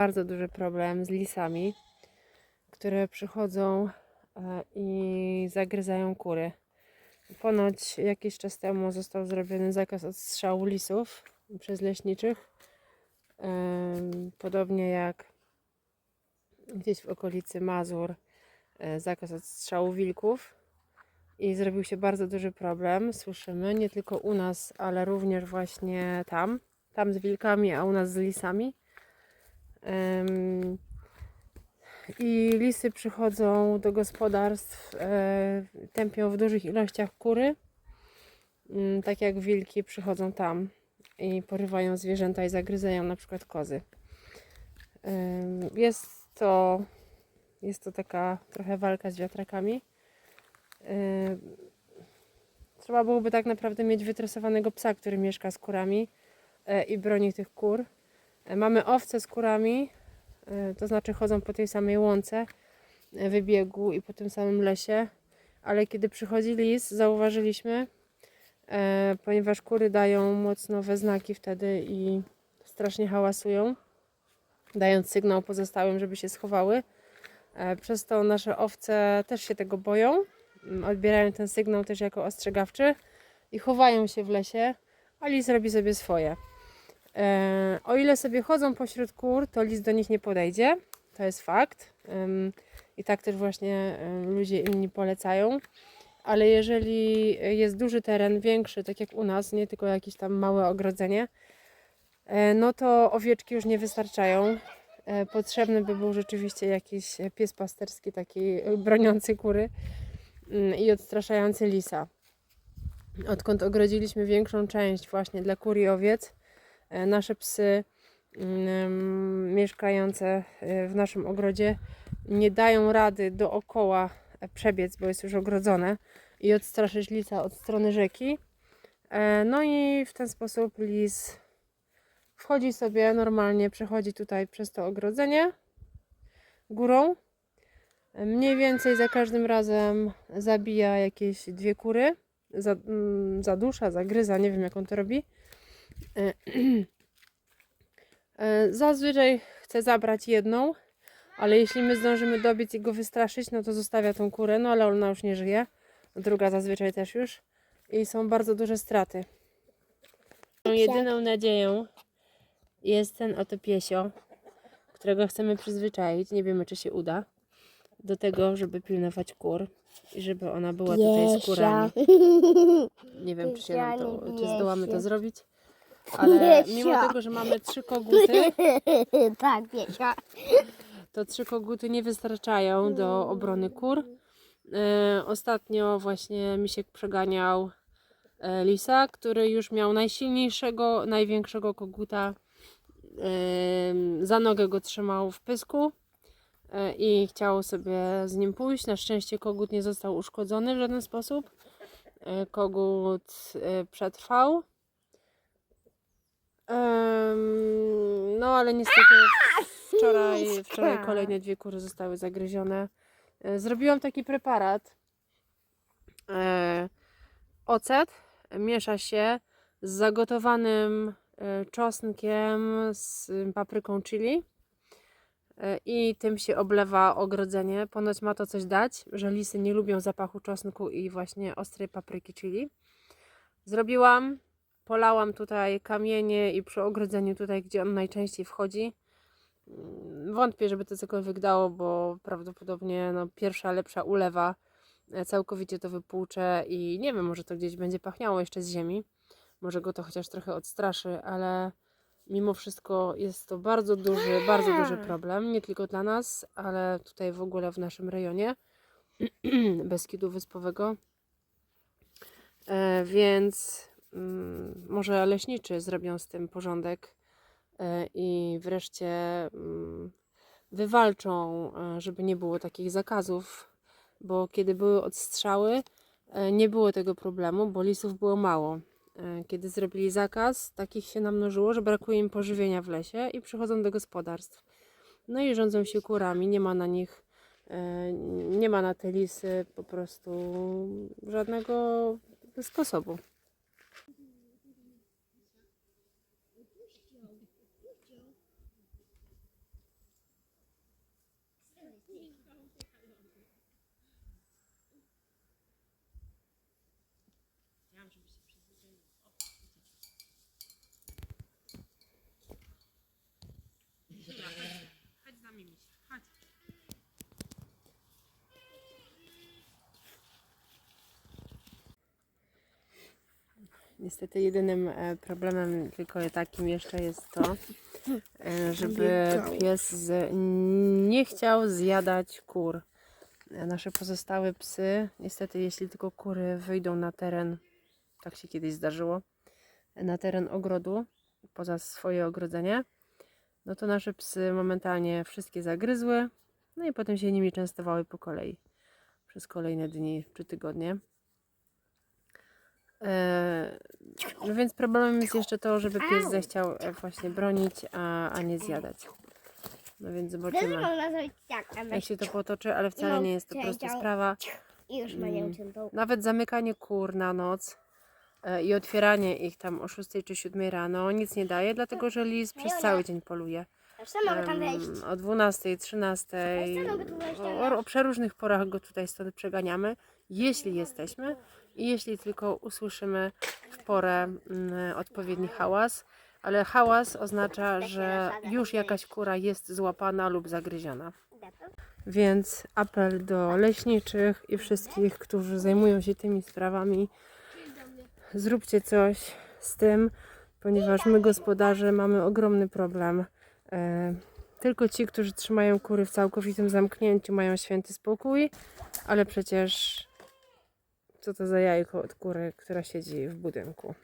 bardzo duży problem z lisami, które przychodzą e, i zagryzają kury. Ponoć jakiś czas temu został zrobiony zakaz odstrzału lisów przez leśniczych. Podobnie jak gdzieś w okolicy Mazur e, zakaz odstrzału wilków. I zrobił się bardzo duży problem, słyszymy, nie tylko u nas, ale również właśnie tam. Tam z wilkami, a u nas z lisami. I lisy przychodzą do gospodarstw, e, tępią w dużych ilościach kury, mm, tak jak wilki przychodzą tam i porywają zwierzęta i zagryzają na przykład kozy. Jest to, jest to taka trochę walka z wiatrakami. Trzeba byłoby tak naprawdę mieć wytresowanego psa, który mieszka z kurami e, i broni tych kur. E, Mamy owce z kurami, e, to znaczy chodzą po tej samej łące e, wybiegu i po tym samym lesie, ale kiedy przychodzi lis, zauważyliśmy, ponieważ kury dają mocno we znaki wtedy i strasznie hałasują, dając sygnał pozostałym, żeby się schowały. Przez to nasze owce też się tego boją, mm, odbierają ten sygnał też jako ostrzegawczy i chowają się w lesie, a lis robi sobie swoje. E, o ile sobie chodzą pośród kur, to lis do nich nie podejdzie. To jest fakt. I tak też właśnie ym, ludzie inni polecają. Ale jeżeli jest duży teren, większy, tak jak u nas, nie tylko jakieś tam małe ogrodzenie, e, no to owieczki już nie wystarczają. E, Potrzebny by był rzeczywiście jakiś pies pasterski, taki e, broniący kury mm, i odstraszający lisa. Odkąd ogrodziliśmy większą część właśnie dla kur i owiec, E, nasze psy mm, mieszkające e, w naszym ogrodzie nie dają rady dookoła e, przebiec, bo jest już ogrodzone i odstraszyć lisa od strony rzeki. E, No i w ten sposób lis wchodzi sobie normalnie, przechodzi tutaj przez to ogrodzenie górą. E, Mniej więcej za każdym razem zabija jakieś dwie kury. Mm, Zadusza, zagryza, nie wiem jak on to robi. E, e, Zazwyczaj chce zabrać jedną, ale jeśli my zdążymy dobiec i go wystraszyć, no to zostawia tą kurę, no ale ona już nie żyje. Druga zazwyczaj też już. I są bardzo duże straty. Tą jedyną nadzieją jest ten oto piesio, którego chcemy przyzwyczaić. Nie wiemy, czy się uda. Do tego, żeby pilnować kur i żeby ona była tutaj z kurami. Nie wiem, czy, się nam to, czy zdołamy to zrobić. Ale mimo tego, że mamy trzy koguty, tak, to trzy koguty nie wystarczają do obrony kur. E, ostatnio właśnie Misiek przeganiał e, lisa, który już miał najsilniejszego, największego koguta. E, za nogę go trzymał w pysku e, i chciał sobie z nim pójść. Na szczęście kogut nie został uszkodzony w żaden sposób. E, kogut e, przetrwał. Em, No ale niestety wczoraj, wczoraj kolejne dwie kury zostały zagryzione. E, Zrobiłam taki preparat. E, Ocet miesza się z zagotowanym e, czosnkiem, z papryką chili e, i tym się oblewa ogrodzenie. Ponoć ma to coś dać, że lisy nie lubią zapachu czosnku i właśnie ostrej papryki chili. Zrobiłam, polałam tutaj kamienie i przy ogrodzeniu tutaj, gdzie on najczęściej wchodzi. Mm, Wątpię, żeby to cokolwiek dało, bo prawdopodobnie no, pierwsza lepsza ulewa e, całkowicie to wypłucze i nie wiem, może to gdzieś będzie pachniało jeszcze z ziemi. Może go to chociaż trochę odstraszy, ale mimo wszystko jest to bardzo duży, bardzo duży problem. Nie tylko dla nas, ale tutaj w ogóle w naszym rejonie Beskidu Wyspowego. E, więc może leśniczy zrobią z tym porządek e, i wreszcie mm, wywalczą, e, żeby nie było takich zakazów, bo kiedy były odstrzały, e, nie było tego problemu, bo lisów było mało. Kiedy zrobili zakaz, takich się namnożyło, że brakuje im pożywienia w lesie i przychodzą do gospodarstw. No i rządzą się kurami, nie ma na nich, nie ma na te lisy po prostu żadnego sposobu. Niestety jedynym e, problemem tylko takim jeszcze jest to, e, żeby pies z, nie chciał zjadać kur. E, Nasze pozostałe psy, niestety jeśli tylko kury wyjdą na teren, tak się kiedyś zdarzyło, na teren ogrodu, poza swoje ogrodzenie, no to nasze psy momentalnie wszystkie zagryzły, no i potem się nimi częstowały po kolei przez kolejne dni czy tygodnie. E, No więc problemem jest jeszcze to, żeby pies zechciał e, właśnie bronić, a, a nie zjadać. No więc zobaczymy, tak, jak się to potoczy, ale wcale nie jest to prosta sprawa. Mm. Nawet zamykanie kur na noc e, i otwieranie ich tam o 6 czy 7 rano nic nie daje, dlatego że lis przez cały dzień poluje. O 12, 13, Jeszcze mogę tu wejść, o, o przeróżnych porach go tutaj stąd przeganiamy, jeśli jesteśmy i jeśli tylko usłyszymy w porę mm, odpowiedni hałas. Ale hałas oznacza, że już jakaś kura jest złapana lub zagryziona. Więc apel do leśniczych i wszystkich, którzy zajmują się tymi sprawami, zróbcie coś z tym, ponieważ my gospodarze mamy ogromny problem. E, Tylko ci, którzy trzymają kury w całkowitym zamknięciu, mają święty spokój, ale przecież co to za jajko od kury, która siedzi w budynku.